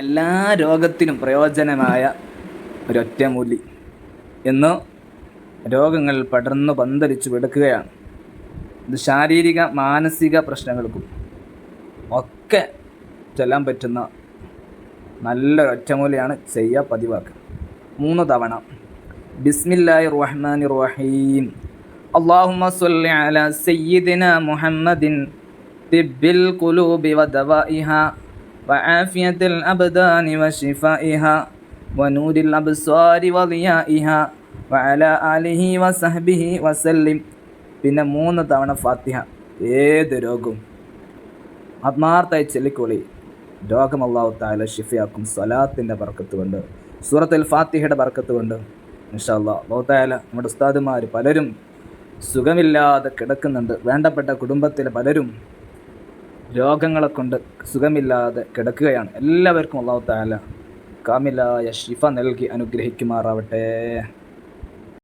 എല്ലാ രോഗത്തിനും പ്രയോജനമായ ഒരൊറ്റമൂലി എന്ന് രോഗങ്ങൾ പടർന്നു പന്തലിച്ചു കിടക്കുകയാണ് ഇത് ശാരീരിക മാനസിക പ്രശ്നങ്ങൾക്കും ഒക്കെ ചെല്ലാൻ പറ്റുന്ന നല്ലൊരൊറ്റമൂലിയാണ് ചെയ്യുക പതിവാക്കുക. മൂന്ന് തവണ. ബിസ്മില്ലാഹി റഹ്മാൻ റഹീം അള്ളാഹുമ്മ സല്ലി അല സയ്യിദിന മുഹമ്മദിൻ തിബ്ബിൽ കുലൂബി وعافية الأبدان وشفائها ونور الأبصار وضيائها وعلى آله وصحبه وسلم പിന്നെ മൂന്ന് തവണ ഫാത്തിഹ ഏത് രോഗവും ആത്മാർത്ഥമായി ചൊല്ലിക്കോളി രോഗം അള്ളാഹു താല ഷിഫിയാക്കും സ്വലാത്തിൻ്റെ ബർക്കത്ത് കൊണ്ട് സൂറത്തുൽ ഫാത്തിഹയുടെ ബർക്കത്ത് കൊണ്ട് ഇൻഷാ അള്ളാഹ് അള്ളാഹു താല നമ്മുടെ ഉസ്താദുമാർ പലരും സുഖമില്ലാതെ കിടക്കുന്നുണ്ട് വേണ്ടപ്പെട്ട കുടുംബത്തിലെ പലരും രോഗങ്ങളെ കൊണ്ട് സുഖമില്ലാതെ കിടക്കുകയാണ്. എല്ലാവർക്കും അള്ളാഹു താല കാമിലായ ഷിഫ നൽകി അനുഗ്രഹിക്കുമാറാവട്ടെ.